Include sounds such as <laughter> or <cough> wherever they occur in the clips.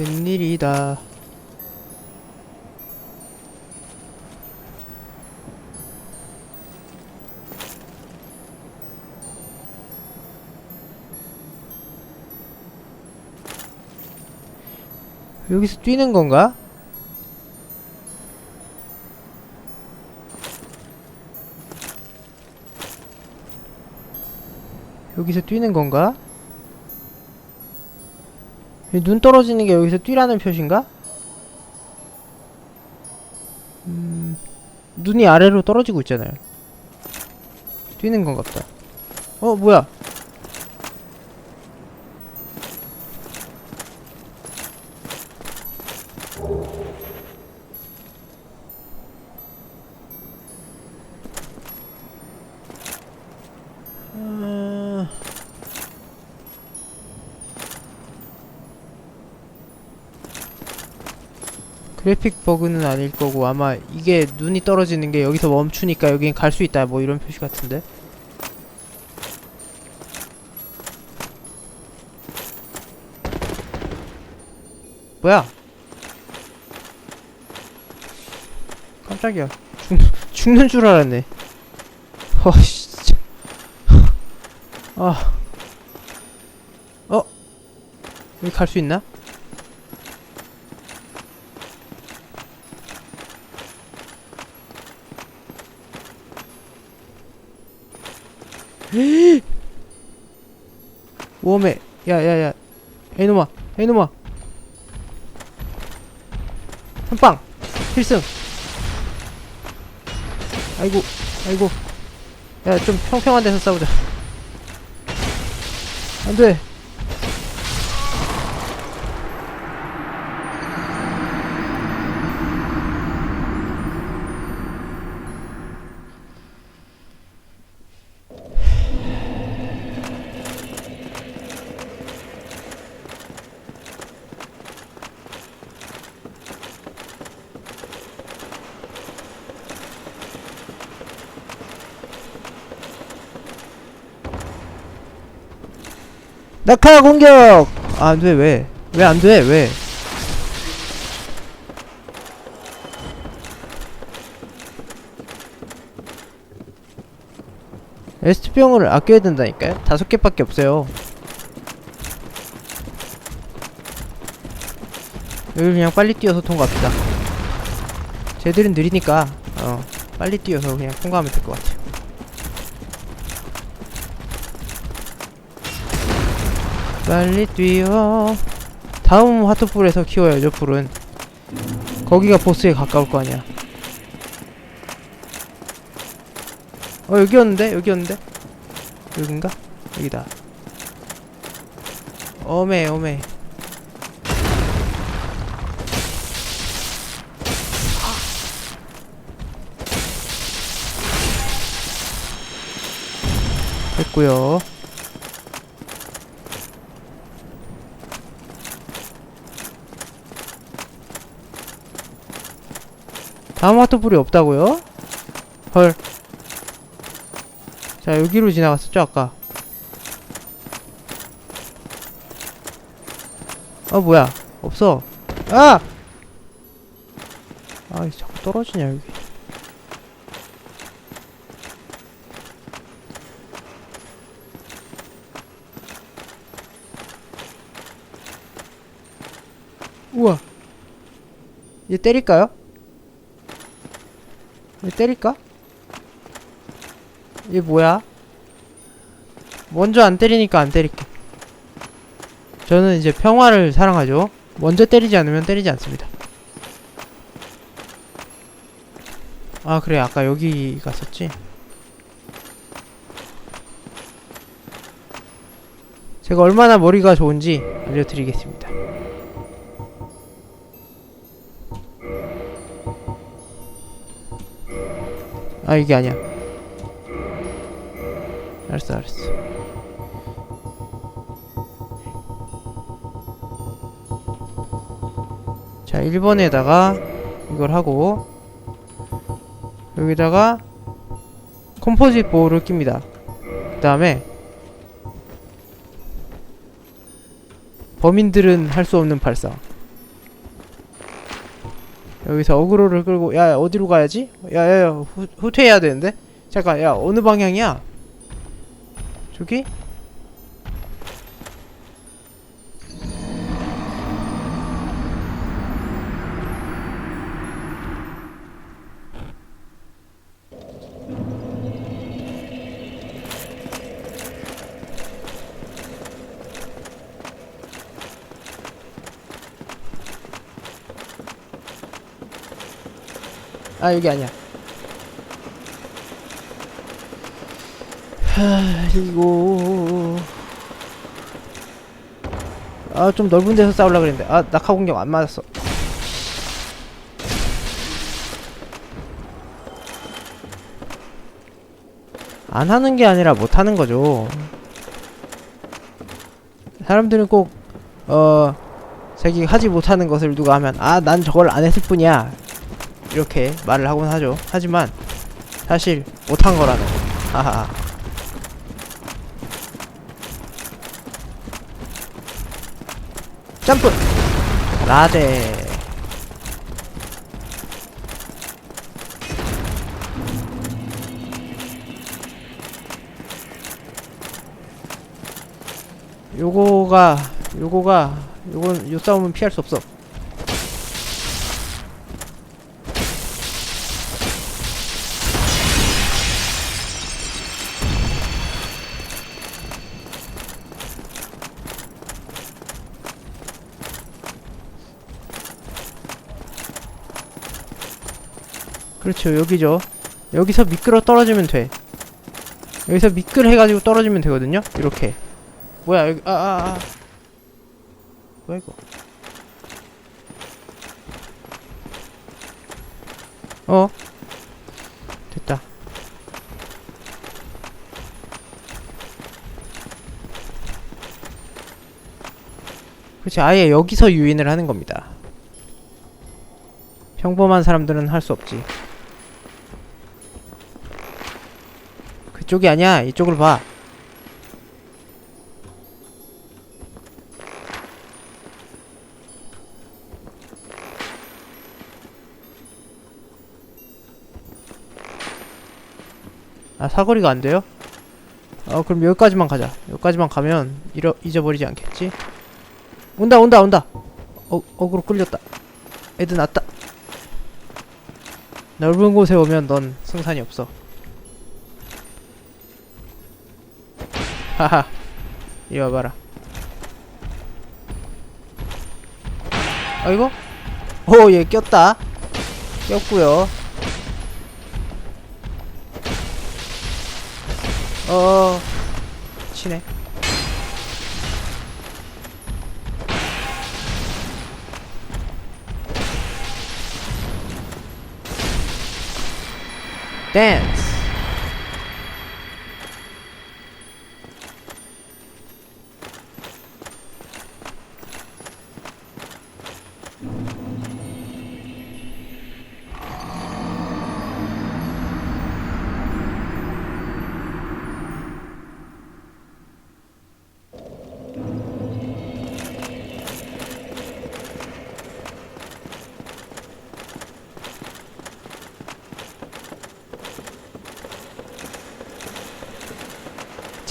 웬일이다. 여기서 뛰는 건가? 여기서 뛰는 건가? 눈 떨어지는 게 여기서 뛰라는 표시인가? 음, 눈이 아래로 떨어지고 있잖아요. 뛰는 건가 보다. 어, 뭐야? 그래픽 버그는 아닐 거고 아마 이게 눈이 떨어지는 게 여기서 멈추니까 여긴 갈 수 있다 뭐 이런 표시 같은데. 뭐야? 깜짝이야. 죽, 죽는 줄 알았네. 어씨 진짜. 아. 어? 여기 갈 수 있나? 웜에 야야야 에이놈아. 에이놈아 한방 필승. 아이고 아이고. 야 좀 평평한 데서 싸우자. 안 돼 낙하 공격! 아, 안 돼 왜? 왜 안 돼 왜? 에스트병을 아껴야 된다니까요? 다섯 개밖에 없어요. 여기 그냥 빨리 뛰어서 통과합시다. 쟤들은 느리니까 어 빨리 뛰어서 그냥 통과하면 될 것 같아요 빨리 뛰어. 다음 하트풀에서 키워야죠 풀은. 거기가 보스에 가까울 거 아니야. 어 여기였는데? 여기였는데? 여긴가? 여기다. 어메 어메. 됐고요 와터풀이 없다고요? 헐. 자, 여기로 지나갔었죠, 아까. 아, 뭐야. 없어. 아! 아, 자꾸 떨어지냐, 여기. 우와. 얘 때릴까요? 얘 때릴까? 얘 뭐야? 먼저 안 때리니까 안 때릴게. 저는 이제 평화를 사랑하죠. 먼저 때리지 않으면 때리지 않습니다. 아 그래 아까 여기 갔었지. 제가 얼마나 머리가 좋은지 알려드리겠습니다. 아 이게 아니야. 알았어 알았어. 자 1번에다가 이걸 하고 여기다가 컴포짓 보호를 낍니다. 그 다음에 범인들은 할 수 없는 발사 여기서 어그로를 끌고 야 어디로 가야지? 야야야 후, 후퇴해야 되는데? 잠깐 야 어느 방향이야? 저기? 아 여기 아니야. 하 이거 아 좀 넓은 데서 싸우려 그랬는데. 아 낙하 공격 안 맞았어. 안 하는 게 아니라 못 하는 거죠. 사람들은 꼭 어 자기 하지 못하는 것을 누가 하면 아 난 저걸 안 했을 뿐이야 이렇게 말을 하곤 하죠. 하지만 사실 못한 거라는 거. 하하. 점프. 라데. 요거가 요거가 요건 요 싸움은 피할 수 없어. 그렇죠. 여기죠. 여기서 미끄러 떨어지면 돼. 여기서 미끌 해가지고 떨어지면 되거든요. 이렇게. 뭐야 여기 아아 아 아, 아. 뭐야 이거? 어? 됐다. 그렇지. 아예 여기서 유인을 하는 겁니다. 평범한 사람들은 할 수 없지 그쪽이 아니야 이쪽을 봐 아, 사거리가 안 돼요? 어, 그럼 여기까지만 가자. 여기까지만 가면 잃어, 잊어버리지 않겠지? 온다, 온다, 온다! 어, 어그로 끌렸다. 애드 났다. 넓은 곳에 오면 넌 승산이 없어. 하하. 이리 와봐라. 아이고? 오, 얘 꼈다. 꼈구요. 어, 치네. 댄스.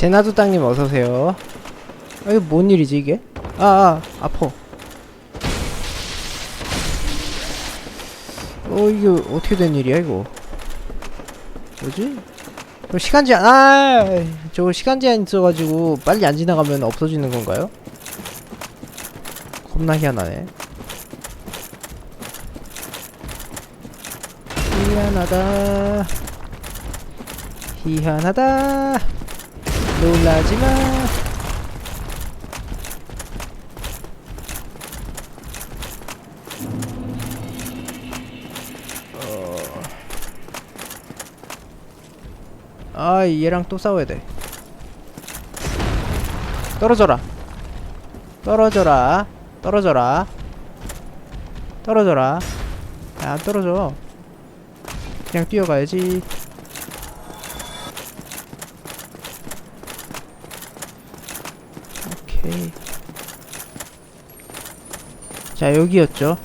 제나두 땅님 어서오세요. 아, 이거 뭔 일이지, 이게? 아, 아, 아파. 어, 이게 어떻게 된 일이야, 이거? 뭐지? 어, 시간 제한, 아! 저거 시간 제한 있어가지고 빨리 안 지나가면 없어지는 건가요? 겁나 희한하네. 희한하다. 희한하다. 놀라지마. 어... 아 얘랑 또 싸워야 돼. 떨어져라. 떨어져라. 떨어져라. 떨어져라. 야, 안 떨어져. 그냥 뛰어가야지 자 여기였죠.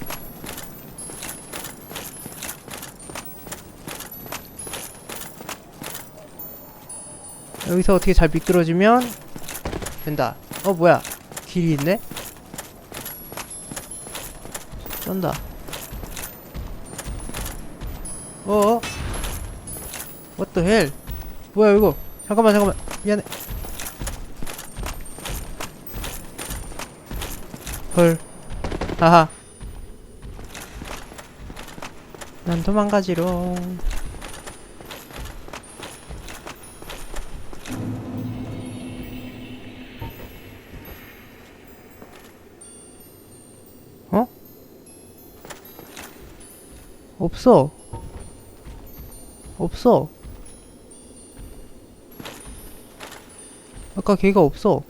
여기서 어떻게 잘 미끄러지면 된다. 어 뭐야? 길이 있네? 쩐다. 어어? What the hell? 뭐야 이거? 잠깐만 잠깐만. 미안해. 헐. 하하. 난 도망가지롱. 어? 없어. 없어. 아까 걔가 없어.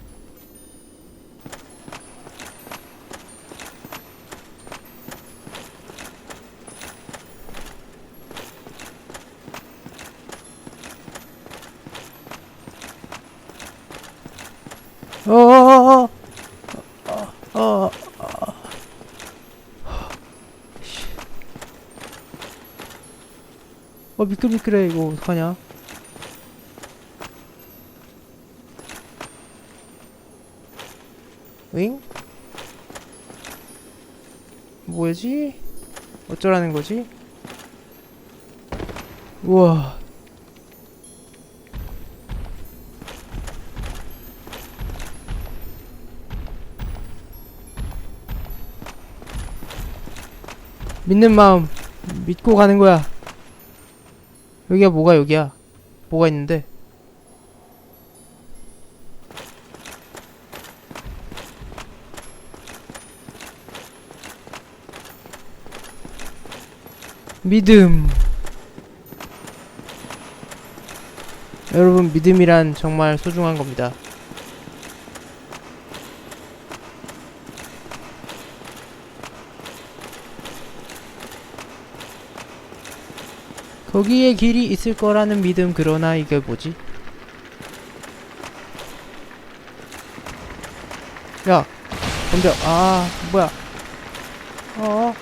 어, 미끌미끌해 이거 어떡하냐 응? 뭐지? 어쩌라는 거지? 우와 믿는 마음 믿고 가는 거야. 여기가 뭐가 여기야? 뭐가 있는데? 믿음. 여러분 믿음이란 정말 소중한 겁니다. 거기에 길이 있을 거라는 믿음 그러나 이게 뭐지? 야 덤벼 아 뭐야 어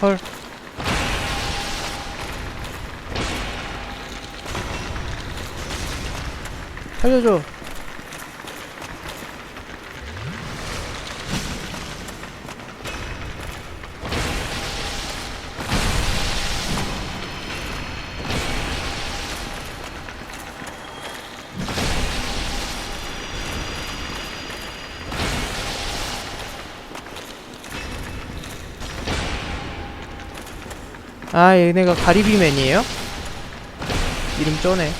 헐. 살려줘. 아 얘네가 가리비맨이에요? 이름 쩌네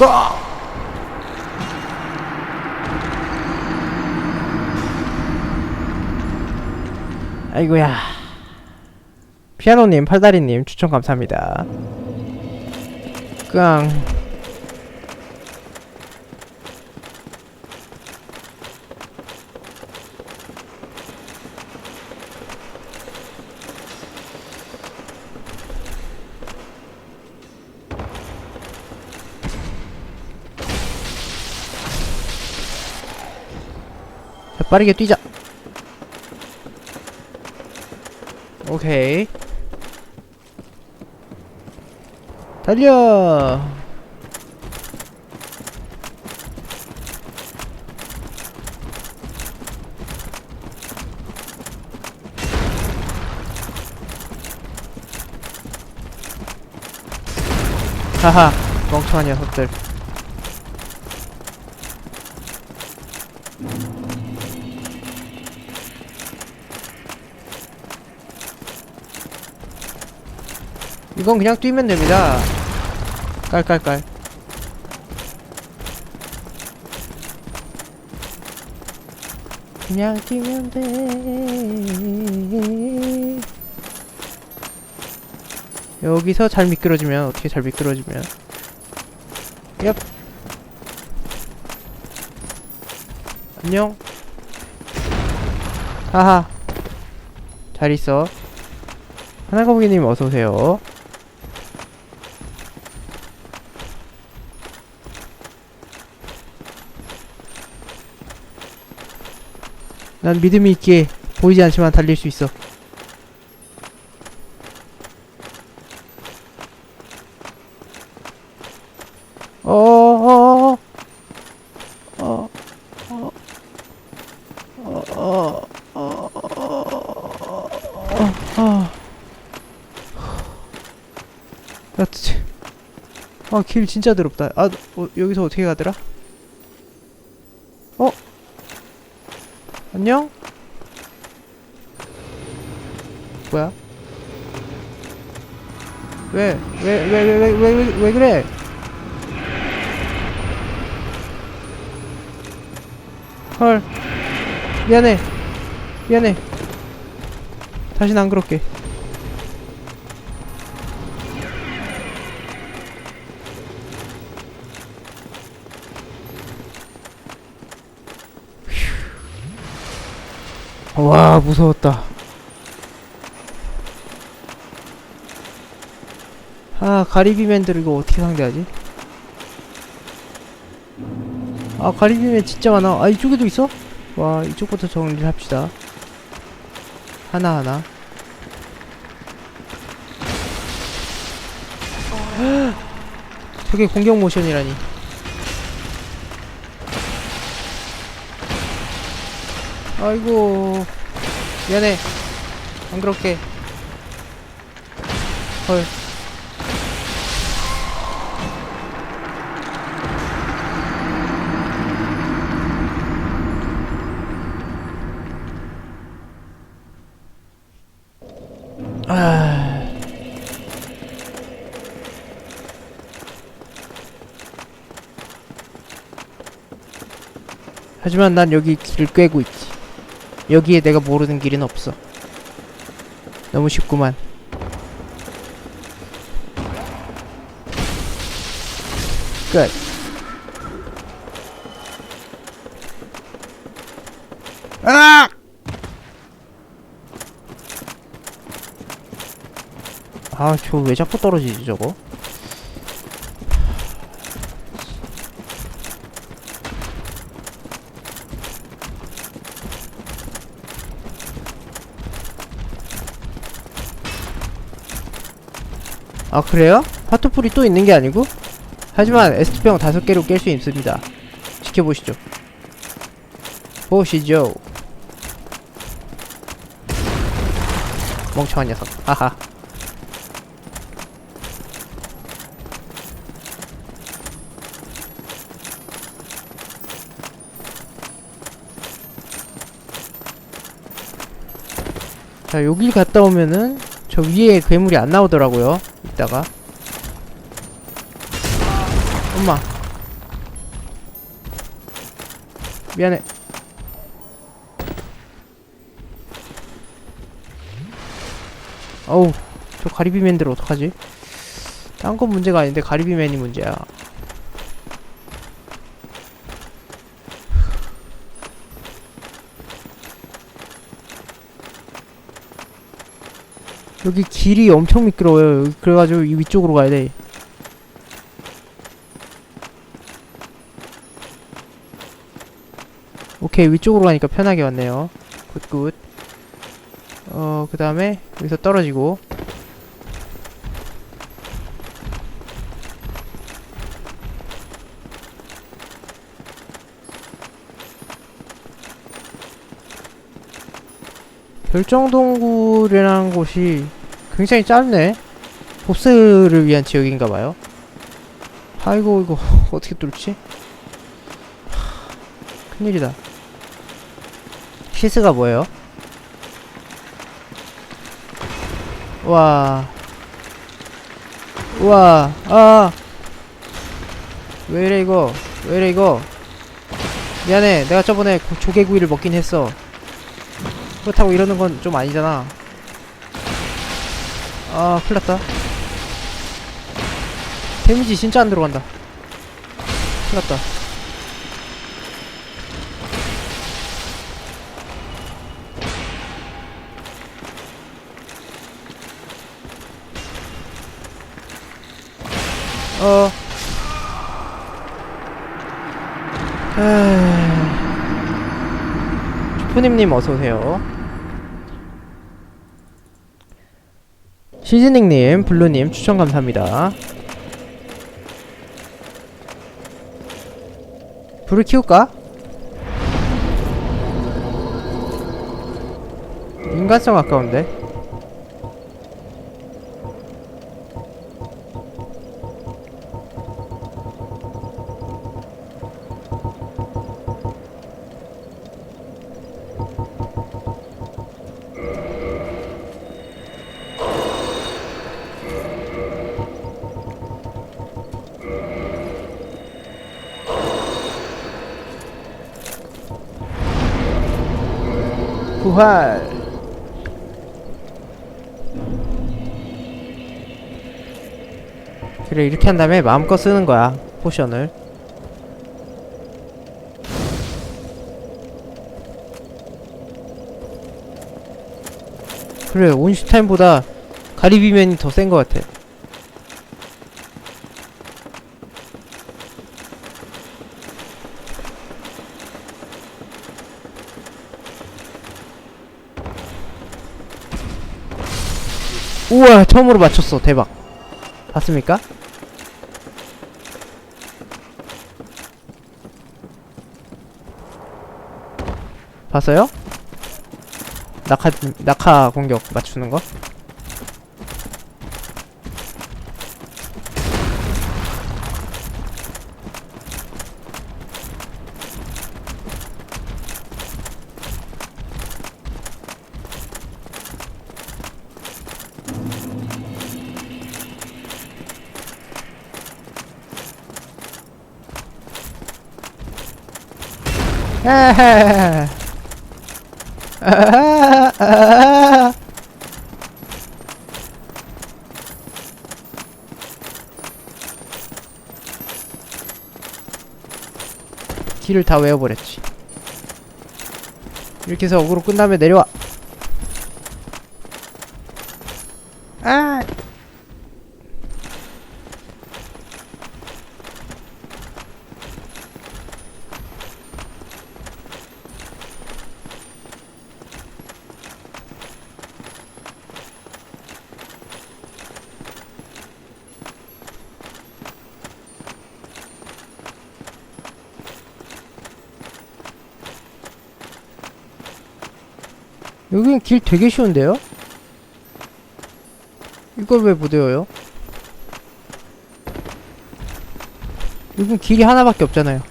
아! 아이고야 피아노님 팔다리님 추천 감사합니다 깡 빠르게 뛰자. 오케이. 달려. 하하, 멍청한 녀석들. 이건 그냥 뛰면 됩니다. 깔깔깔. 그냥 뛰면 돼. 여기서 잘 미끄러지면 어떻게 잘 미끄러지면? 얍. 안녕. 하하. 잘 있어. 하나거북이님 어서 오세요. 난 믿음이 있기에 보이지 않지만 달릴 수 있어. 어, 어, 어, 어, 어, 어, 어, 어, 어, 어. 야, 치. 아, 길 진짜 더럽다. 아, 어, 여기서 어떻게 가더라? 어? 헐. 미안해. 미안해. 다신 안 그럴게. 와, 무서웠다. 아, 가리비맨들 이거 어떻게 상대하지? 아, 가리비맨 진짜 많아. 아, 이쪽에도 있어? 와, 이쪽부터 정리를 합시다. 하나하나. 저게 공격 모션이라니. 아이고. 미안해. 안 그렇게. 헐. 하지만 난 여기 길을 꿰고 있지. 여기에 내가 모르는 길은 없어. 너무 쉽구만. 끝. 아! 아, 저 왜 자꾸 떨어지지, 저거? 아, 그래요? 하트풀이 또 있는 게 아니고? 하지만 에스트병 다섯 개로 깰 수 있습니다. 지켜보시죠. 보시죠. 멍청한 녀석. 하하. 자, 여길 갔다 오면은 저 위에 괴물이 안 나오더라고요. 이따가. 엄마. 미안해. 어우, 저 가리비맨들 어떡하지? 딴 건 문제가 아닌데 가리비맨이 문제야. 여기 길이 엄청 미끄러워요. 그래가지고 이 위쪽으로 가야 돼. 오케이 위쪽으로 가니까 편하게 왔네요. 굿굿. 어, 그 다음에 여기서 떨어지고 별정동굴이라는 곳이 굉장히 짧네. 보스를 위한 지역인가봐요. 아이고 이거 <laughs> 어떻게 뚫지? 하, 큰일이다. 시스가 뭐예요? 와. 우와, 아. 왜 이래, 이거. 왜 이래, 이거. 미안해. 내가 저번에 고- 조개구이를 먹긴 했어. 그렇다고 이러는 건 좀 아니잖아. 아, 큰일 났다. 데미지 진짜 안 들어간다. 큰일 났다. 어. 푸님님 어서오세요. 시즈닝님, 블루님 추천 감사합니다. 불을 키울까? 인간성 아까운데? 부활. 그래 이렇게 한 다음에 마음껏 쓰는 거야 포션을. 그래 온슈타인보다 가리비맨이 더센거 같아 우와 처음으로 맞췄어 대박 봤습니까? 봤어요? 낙하 낙하 공격 맞추는 거? 길을 다 외워버렸지. 이렇게 해서 어그로 끝 다음에 내려와 여기는 길 되게 쉬운데요? 이걸 왜 못 외워요? 여긴 길이 하나밖에 없잖아요.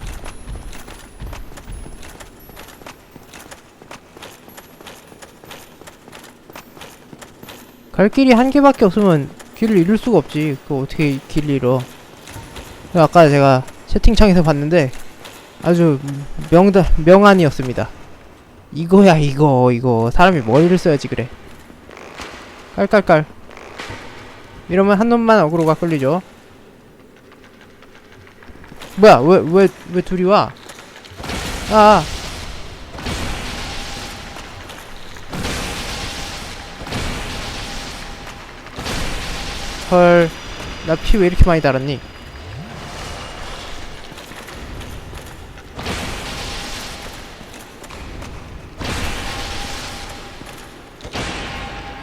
갈 길이 한 개밖에 없으면 길을 잃을 수가 없지. 그거 어떻게 길을 잃어. 그 아까 제가 채팅창에서 봤는데 아주 명다, 명안이었습니다. 이거야 이거 이거. 사람이 머리를 써야지 그래. 깔깔깔. 이러면 한 놈만 어그로가 끌리죠. 뭐야 왜 왜 왜 둘이 와? 아. 헐, 나 피 왜 이렇게 많이 달았니?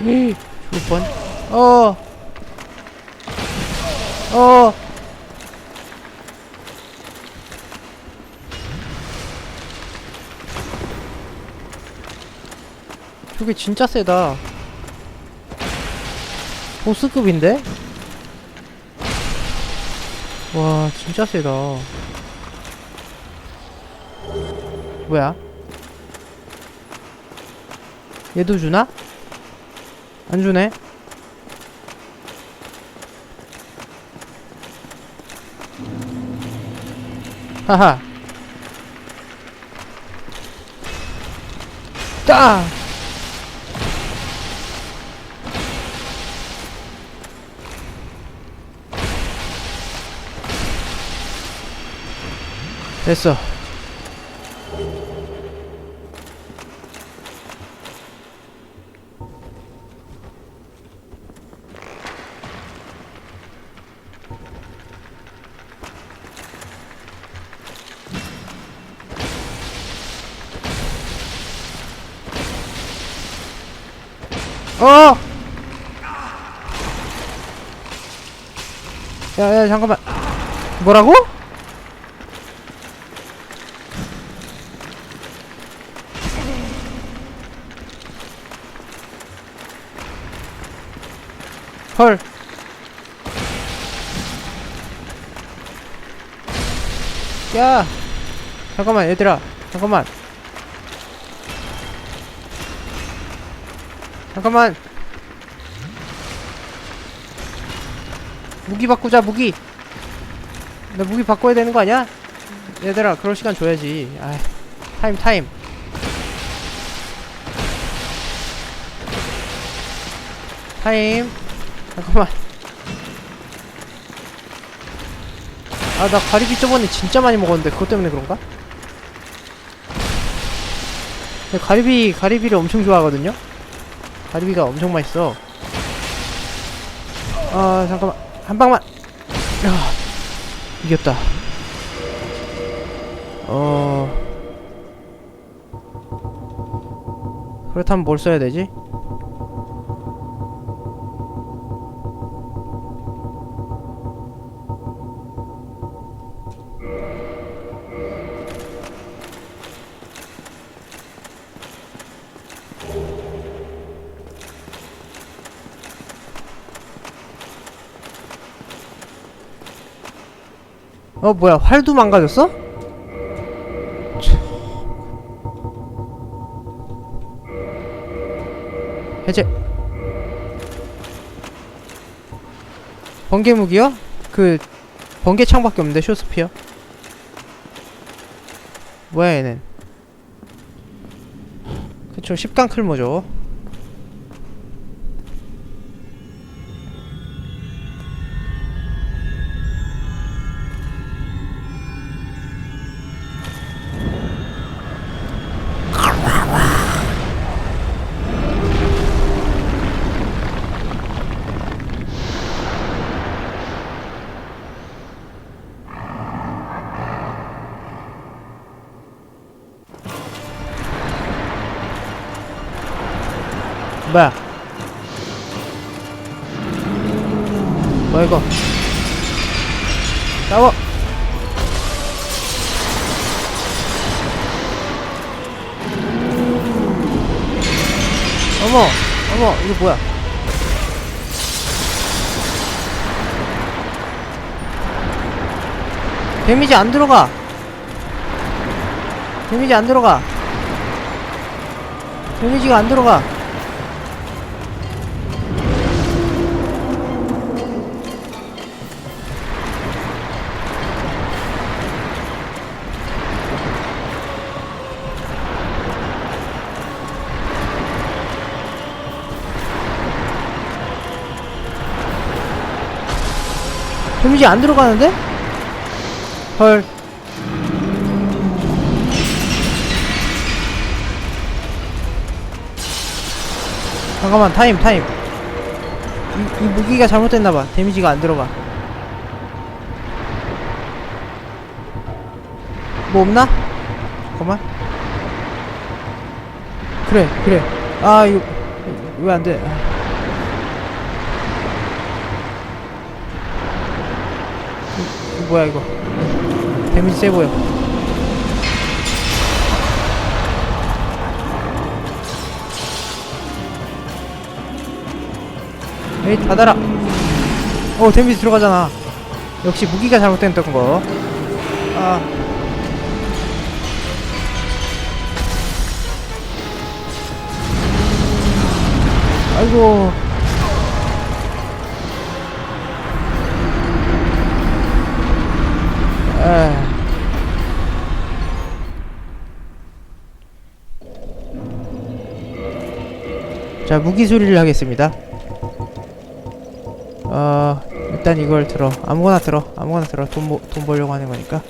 이 죽을 뻔. 어. 어. 저게 진짜 세다. 보스급인데? 와, 진짜 세다. 뭐야? 얘도 주나? 안 주네. 하하. 따. 됐어. 어! 야야 잠깐만. 뭐라고? 헐. 야 잠깐만 얘들아. 잠깐만. 잠깐만 무기 바꾸자 무기. 나 무기 바꿔야 되는 거 아니야? 얘들아 그럴 시간 줘야지. 아 타임 타임. 타임. 잠깐만. 아 나 가리비 저번에 진짜 많이 먹었는데 그것 때문에 그런가? 가리비 가리비를 엄청 좋아하거든요? 가리비가 엄청 맛있어. 아 잠깐만 한 방만. 야 이겼다. 어. 그렇다면 뭘 써야 되지? 어 뭐야 활도 망가졌어? 참. 해제 번개 무기요? 그 번개 창밖에 없는데 쇼스피어 뭐야 얘는 그쵸 10강 클모죠 뭐야? 뭐야 이거? 싸워. 어머 어머 이거 뭐야? 데미지 안 들어가. 데미지 안 들어가. 데미지가 안 들어가 데미지 안 들어가는데? 헐. 잠깐만 타임 타임 이, 이 무기가 잘못됐나봐 데미지가 안 들어가 뭐 없나? 잠깐만 그래 그래 아 이거 왜 안돼 뭐야 이거. 데미지 세 보여. 에이 닫아라. 어 데미지 들어가잖아. 역시 무기가 잘못됐던 거. 아. 아이고 자 무기 수리를 하겠습니다. 어 일단 이걸 들어. 아무거나 들어. 아무거나 들어. 돈, 모, 돈 벌려고 하는 거니까